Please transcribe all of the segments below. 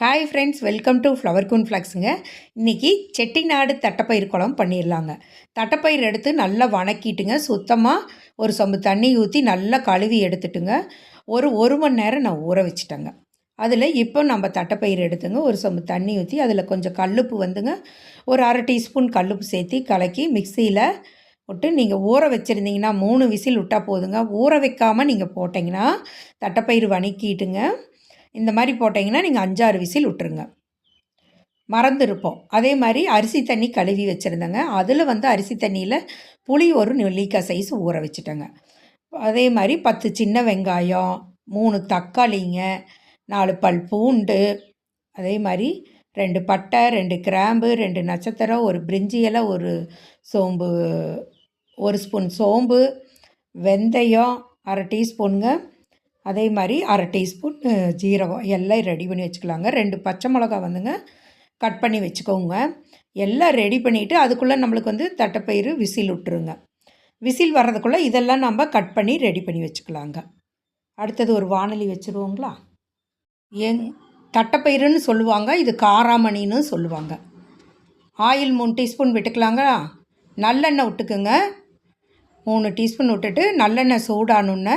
Hi friends welcome to flower கூன் ஃப்ளாக்ஸுங்க இன்றைக்கி செட்டிநாடு தட்டைப்பயிர் குழம்பு பண்ணிடலாங்க தட்டைப்பயிர் எடுத்து நல்லா வணக்கிட்டுங்க. சுத்தமாக ஒரு சொம்பு தண்ணி ஊற்றி நல்லா கழுவி எடுத்துட்டுங்க. ஒரு ஒரு மணி நேரம் நான் ஊற வச்சுட்டேங்க. அதில் இப்போ நம்ம தட்டைப்பயிர் எடுத்துங்க. ஒரு சொம்பு தண்ணி ஊற்றி அதில் கொஞ்சம் கல்லுப்பு வந்துங்க. ஒரு அரை டீஸ்பூன் கல்லுப்பு சேர்த்து கலக்கி மிக்சியில் விட்டு நீங்கள் ஊற வச்சுருந்தீங்கன்னா மூணு விசில் விட்டால் போதுங்க. ஊற வைக்காமல் நீங்கள் போட்டிங்கன்னா தட்டைப்பயிர் வணக்கிட்டுங்க. இந்த மாதிரி போட்டிங்கன்னா நீங்கள் அஞ்சாறு விசில் விட்டுருங்க. மறந்துருப்போம். அதே மாதிரி அரிசி தண்ணி கழுவி வச்சுருந்தேங்க. அதில் வந்து அரிசி தண்ணியில் புளி ஒரு நெல்லிக்காய் சைஸ் ஊற வச்சுட்டேங்க. அதே மாதிரி பத்து சின்ன வெங்காயம் மூணு தக்காளிங்க நாலு பல் பூண்டு அதே மாதிரி ரெண்டு பட்டை ரெண்டு கிராம்பு ரெண்டு நட்சத்திரம் ஒரு பிரிஞ்சி இலை ஒரு சோம்பு ஒரு ஸ்பூன் சோம்பு வெந்தயம் அரை டீஸ்பூனுங்க அதே மாதிரி அரை டீஸ்பூன் ஜீரகம் எல்லாம் ரெடி பண்ணி வச்சுக்கலாங்க. ரெண்டு பச்சை மிளகா வந்துங்க கட் பண்ணி வச்சுக்கோங்க. எல்லாம் ரெடி பண்ணிவிட்டு அதுக்குள்ளே நம்மளுக்கு வந்து தட்டைப்பயிறு விசில் விட்டுருங்க. விசில் வர்றதுக்குள்ளே இதெல்லாம் நம்ம கட் பண்ணி ரெடி பண்ணி வச்சுக்கலாங்க. அடுத்தது ஒரு வானொலி வச்சுருவோங்களா? எங் தட்டைப்பயிறுன்னு சொல்லுவாங்க இது காராமணின்னு சொல்லுவாங்க. ஆயில் மூணு டீஸ்பூன் விட்டுக்கலாங்களா நல்லெண்ணெய் விட்டுக்குங்க. மூணு டீஸ்பூன் விட்டுட்டு நல்லெண்ணெய் சூடானுன்னு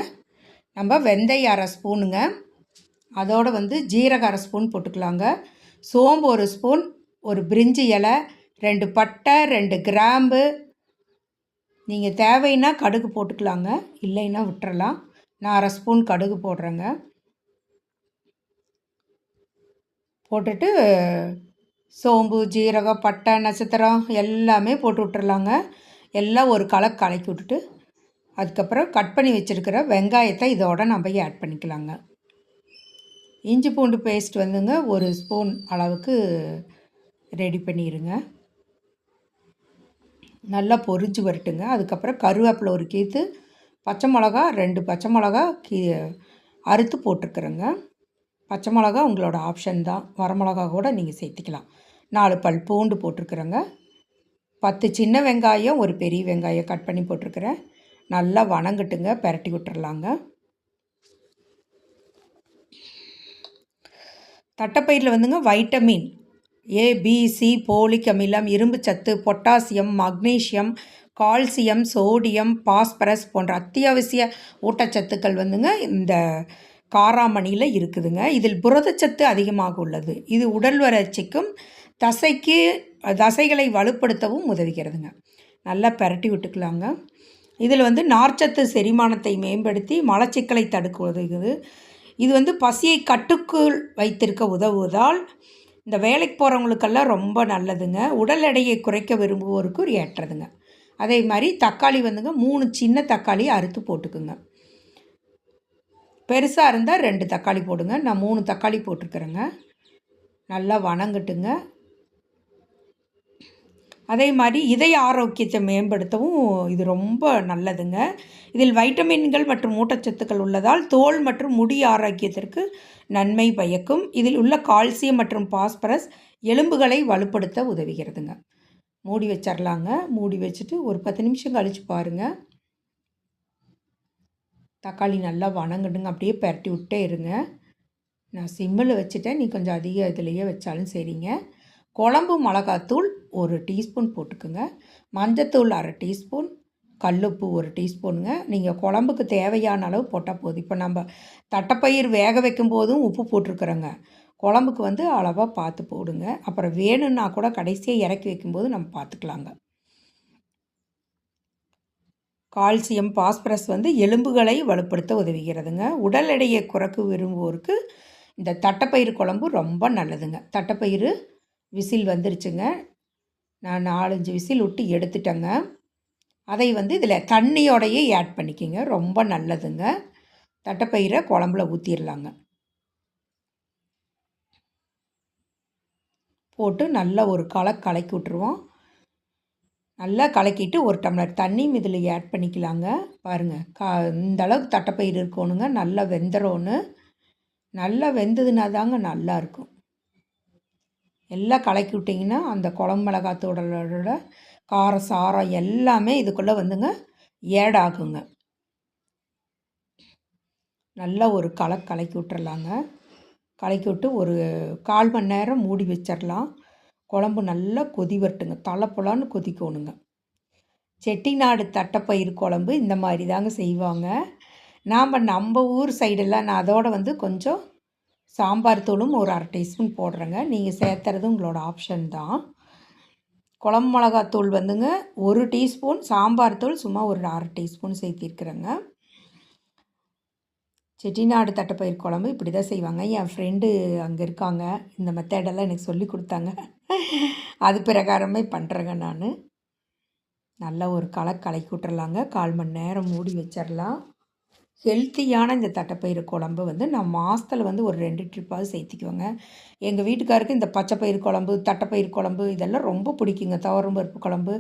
நம்ம வெந்தயம் அரை ஸ்பூனுங்க. அதோடு வந்து ஜீரக அரை ஸ்பூன் போட்டுக்கலாங்க. சோம்பு ஒரு ஸ்பூன் ஒரு பிரிஞ்சி இலை ரெண்டு பட்டை ரெண்டு கிராம்பு. நீங்கள் தேவைன்னா கடுகு போட்டுக்கலாங்க. இல்லைன்னா விட்டுறலாம். நான் அரை ஸ்பூன் கடுகு போடுறேங்க. போட்டுட்டு சோம்பு ஜீரகம் பட்டை நட்சத்திரம் எல்லாமே போட்டு விட்டுறலாங்க. எல்லாம் ஒரு கலக்கு கலக்கி விட்டுட்டு அதுக்கப்புறம் கட் பண்ணி வச்சுருக்கிற வெங்காயத்தை இதோட நம்ம ஆட் பண்ணிக்கலாங்க. இஞ்சி பூண்டு பேஸ்ட் வந்துங்க ஒரு ஸ்பூன் அளவுக்கு ரெடி பண்ணிடுங்க நல்லா பொரிஞ்சு வரட்டுங்க. அதுக்கப்புறம் கருவேப்பிலை ஒரு கீத்து பச்சை மிளகா ரெண்டு பச்சை மிளகா கீ அறுத்து போட்டிருக்குறேங்க பச்சை மிளகா உங்களோட ஆப்ஷன் தான். வரமிளகா கூட நீங்கள் சேர்த்திக்கலாம். நாலு பல் பூண்டு போட்டிருக்குறேங்க பத்து சின்ன வெங்காயம் ஒரு பெரிய வெங்காயம் கட் பண்ணி போட்டிருக்கிறேன் நல்லா வணங்கட்டுங்க பெரட்டி விட்டுறலாங்க. தட்டைப்பயிரில் வந்துங்க வைட்டமின் ஏ பிசி போலிக் அமிலம் இரும்பு சத்து potassium magnesium calcium sodium phosphorus போன்ற அத்தியாவசிய ஊட்டச்சத்துக்கள் வந்துங்க இந்த காராமணியில் இருக்குதுங்க. இதில் புரதச்சத்து அதிகமாக உள்ளது. இது உடல் வளர்ச்சிக்கும் தசைக்கு தசைகளை வலுப்படுத்தவும் உதவுகிறதுங்க. நல்லா பெரட்டி விட்டுக்கலாங்க. இதில் வந்து நார்ச்சத்து செரிமானத்தை மேம்படுத்தி மலச்சிக்கலை தடுக்க உதவுது இது வந்து பசியை கட்டுக்குள் வைத்திருக்க உதவுவதால் இந்த வேலைக்கு போகிறவங்களுக்கெல்லாம் ரொம்ப நல்லதுங்க. உடல் எடையை குறைக்க விரும்புவோருக்கு ஒரு ஏற்றதுங்க. அதே மாதிரி தக்காளி வந்துங்க மூணு சின்ன தக்காளி அறுத்து போட்டுக்குங்க. பெருசாக இருந்தால் ரெண்டு தக்காளி போடுங்க. நான் மூணு தக்காளி போட்டிருக்கிறேங்க. நல்லா வணங்கட்டுங்க. அதே மாதிரி இதய ஆரோக்கியத்தை மேம்படுத்தவும் இது ரொம்ப நல்லதுங்க. இதில் வைட்டமின்கள் மற்றும் ஊட்டச்சத்துக்கள் உள்ளதால் தோல் மற்றும் முடி ஆரோக்கியத்திற்கு நன்மை பயக்கும். இதில் உள்ள கால்சியம் மற்றும் பாஸ்பரஸ் எலும்புகளை வலுப்படுத்த உதவுகிறதுங்க. மூடி வச்சிடலாங்க மூடி வச்சுட்டு ஒரு பத்து நிமிஷம் கழித்து பாருங்கள் தக்காளி நல்லா வணங்கணுங்க அப்படியே பரட்டி விட்டே இருங்க. நான் சிம்மில் வச்சுட்டேன். நீ கொஞ்சம் அதிக இதுலேயே வச்சாலும் சரிங்க. குழம்பு மிளகாத்தூள் ஒரு டீஸ்பூன் போட்டுக்கோங்க. மஞ்சத்தூள் அரை டீஸ்பூன் கல்லுப்பு ஒரு டீஸ்பூனுங்க. நீங்கள் குழம்புக்கு தேவையான அளவு போட்டால் போதும். இப்போ நம்ம தட்டைப்பயிர் வேக வைக்கும் போதும் உப்பு போட்டிருக்குறோங்க. குழம்புக்கு வந்து அளவாக பார்த்து போடுங்க. அப்புறம் வேணும்னா கூட கடைசியாக இறக்கி வைக்கும்போது நம்ம பார்த்துக்கலாங்க கால்சியம் பாஸ்பரஸ் வந்து எலும்புகளை வலுப்படுத்த உதவுகிறதுங்க. உடல் எடையை குறைக்க விரும்புவோருக்கு இந்த தட்டைப்பயிறு குழம்பு ரொம்ப நல்லதுங்க. தட்டைப்பயிறு விசில் வந்துருச்சுங்க. நான் நாலஞ்சு விசில் விட்டு எடுத்துட்டேங்க. அதை வந்து இதில் தண்ணியோடையே ஆட் பண்ணிக்கிங்க. ரொம்ப நல்லதுங்க. தட்டைப்பயிரை குழம்புல ஊற்றிடலாங்க போட்டு நல்லா ஒரு களை கலக்கி விட்ருவோம் நல்லா கலக்கிட்டு ஒரு டம்ளர் தண்ணியும் இதில் ஆட் பண்ணிக்கலாங்க. பாருங்கள் கா இந்த அளவுக்கு தட்டைப்பயிர் இருக்கணுங்க. நல்லா வெந்துடோன்னு நல்லா வெந்ததுனா தாங்க நல்லாயிருக்கும் எல்லாம் கலக்கி விட்டிங்கன்னா அந்த குழம்பு மிளகாத்தூடலோட காரம் சாரம் எல்லாமே இதுக்குள்ளே வந்துங்க ஏடாகுங்க நல்லா ஒரு கலக்கு கலக்கி விட்டுறலாங்க. கலக்கி விட்டு ஒரு கால் மணி நேரம் மூடி வச்சிடலாம் குழம்பு நல்லா கொதி வரட்டுங்க. தலைப்புலான்னு கொதிக்கணுங்க. செட்டிநாடு தட்டைப்பயிறு குழம்பு இந்த மாதிரி தாங்க செய்வாங்க. நாம் நம்ம ஊர் சைடெல்லாம் நான் அதோட வந்து கொஞ்சம் சாம்பார் தூளும் ஒரு அரை டீஸ்பூன் போடுறேங்க. நீங்கள் சேர்த்துறது உங்களோட ஆப்ஷன் தான். குழம்பு மிளகாத்தூள் வந்துங்க ஒரு டீஸ்பூன். சாம்பார் தூள் சும்மா ஒரு அரை டீஸ்பூன் சேர்த்திருக்கிறேங்க. செட்டிநாடு தட்டைப்பயிர் குழம்பு இப்படி தான் செய்வாங்க. என் ஃப்ரெண்டு அங்கே இருக்காங்க. இந்த மெத்தடெல்லாம் எனக்கு சொல்லி கொடுத்தாங்க. அது பிரகாரமே பண்ணுறேங்க நான். நல்லா ஒரு களை கலக்கி விட்டுறலாங்க கால் மணி நேரம் மூடி வச்சிடலாம் ஹெல்த்தியான இந்த தட்டைப்பயிறு குழம்பு வந்து நான் மாதத்தில் வந்து ஒரு ரெண்டு ட்ரிப்பாவது சேர்த்திக்குவேங்க. எங்கள் வீட்டுக்காருக்கு இந்த பச்சைப்பயிறு குழம்பு தட்டைப்பயிறு குழம்பு இதெல்லாம் ரொம்ப பிடிக்குங்க. துவரம் பருப்பு குழம்பு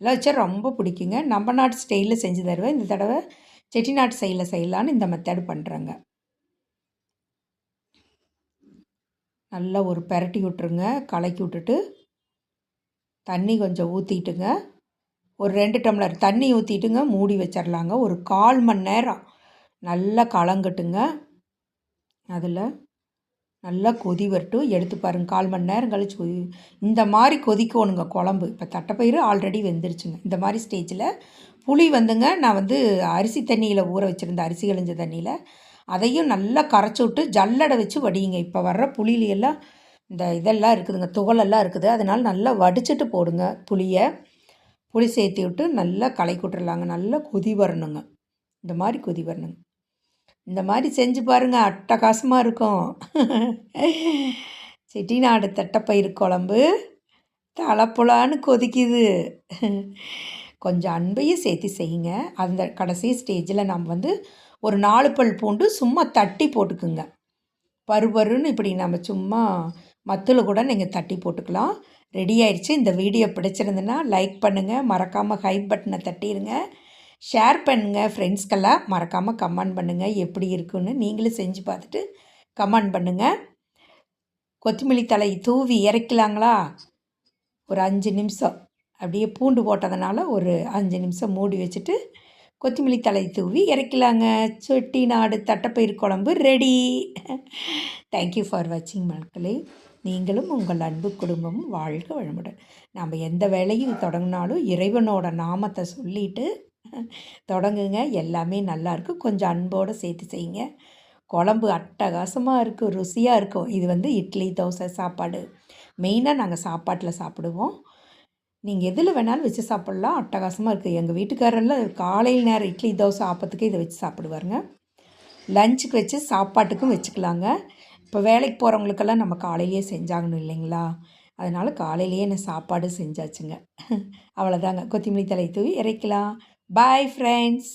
எல்லாம் வச்சா ரொம்ப பிடிக்குங்க. நம்ம நாட்டு ஸ்டைலில் செஞ்சு தருவேன். இந்த தடவை செட்டிநாட்டு சைடில் செய்யலான்னு இந்த மெத்தடு பண்ணுறேங்க நல்லா ஒரு பெரட்டி விட்ருங்க கலக்கி விட்டுட்டு தண்ணி கொஞ்சம் ஊற்றிட்டுங்க ஒரு ரெண்டு டம்ளர் தண்ணி ஊற்றிட்டுங்க மூடி வச்சிடலாங்க ஒரு கால் மணி நேரம் நல்லா கலங்கட்டுங்க அதில் நல்லா கொதி வரட்டும். எடுத்து பாருங்க கால் மணி நேரம் கழிச்சு கொதி. இந்த மாதிரி கொதிக்கணுங்க குழம்பு. இப்போ தட்டைப்பயிறு ஆல்ரெடி வெந்துருச்சுங்க. இந்த மாதிரி ஸ்டேஜில் புளி வந்துங்க. நான் வந்து அரிசி தண்ணியில் ஊற வச்சுருந்தேன் அரிசி கழிஞ்ச தண்ணியில் அதையும் நல்லா கரைச்சி விட்டு ஜல்லடை வச்சு வடிங்க இப்போ வர்ற புளியிலையெல்லாம் இந்த இதெல்லாம் இருக்குதுங்க துகளெல்லாம் இருக்குது. அதனால் நல்லா வடிச்சிட்டு போடுங்க புளியை. புளி சேர்த்து விட்டு நல்லா களை கொட்டுறலாங்க. நல்லா கொதி வரணுங்க. இந்த மாதிரி கொதி வரணுங்க. இந்த மாதிரி செஞ்சு பாருங்கள் அட்டகாசமாக இருக்கும். செட்டிநாடு தட்டைப்பயிறு குழம்பு தலைப்புலான்னு கொதிக்குது. கொஞ்சம் அன்பையும் சேர்த்து செய்யுங்க. அந்த கடைசி ஸ்டேஜில் நம்ம வந்து ஒரு நாலு பல் பூண்டு சும்மா தட்டி போட்டுக்குங்க. பருபருன்னு இப்படி நம்ம சும்மா மத்தில் கூட நீங்கள் தட்டி போட்டுக்கலாம். ரெடி ஆயிடுச்சு. இந்த வீடியோ பிடிச்சிருந்துன்னா லைக் பண்ணுங்கள் மறக்காமல் ஹை பட்டனை தட்டிடுங்க ஷேர் பண்ணுங்கள் ஃப்ரெண்ட்ஸ்க்கெல்லாம் மறக்காமல் கமெண்ட் பண்ணுங்கள் எப்படி இருக்குன்னு நீங்களும் செஞ்சு பார்த்துட்டு கமெண்ட் பண்ணுங்கள் கொத்தமல்லி தலை தூவி இறக்கலாங்களா? ஒரு அஞ்சு நிமிஷம். அப்படியே பூண்டு போட்டதுனால ஒரு அஞ்சு நிமிஷம் மூடி வச்சுட்டு கொத்தமல்லி தலை தூவி இறக்கலாங்க. சொட்டி நாடு தட்டைப்பயிர் குழம்பு ரெடி தேங்க்யூ ஃபார் வாட்சிங் மக்களே. நீங்களும் உங்கள் அன்பு குடும்பமும் வாழ்க வளமுடன். நம்ம எந்த வேலையும் தொடங்கினாலும் இறைவனோட நாமத்தை சொல்லிட்டு தொடங்குங்க. எல்லாமே நல்லாயிருக்கும் கொஞ்சம் அன்போடு சேர்த்து செய்யுங்க. குழம்பு அட்டகாசமாக இருக்கும். ருசியாக இருக்கும். இது வந்து இட்லி தோசை சாப்பாடு. மெயினாக நாங்கள் சாப்பாட்டில் சாப்பிடுவோம். நீங்கள் எதில் வேணாலும் வச்சு சாப்பிட்லாம். அட்டகாசமாக இருக்குது எங்கள் வீட்டுக்காரெல்லாம் காலையில் நேரம் இட்லி தோசை ஆப்பத்துக்கு இதை வச்சு சாப்பிடுவாருங்க. லஞ்சுக்கு வச்சு சாப்பாட்டுக்கும் வச்சுக்கலாங்க. இப்போ வேலைக்கு போகிறவங்களுக்கெல்லாம் நம்ம காலையிலேயே செஞ்சாகணும் இல்லைங்களா? அதனால் காலையிலேயே நான் சாப்பாடு செஞ்சாச்சுங்க. அவ்வளோதாங்க கொத்தமல்லி தலை தூவி இறைக்கலாம். Bye friends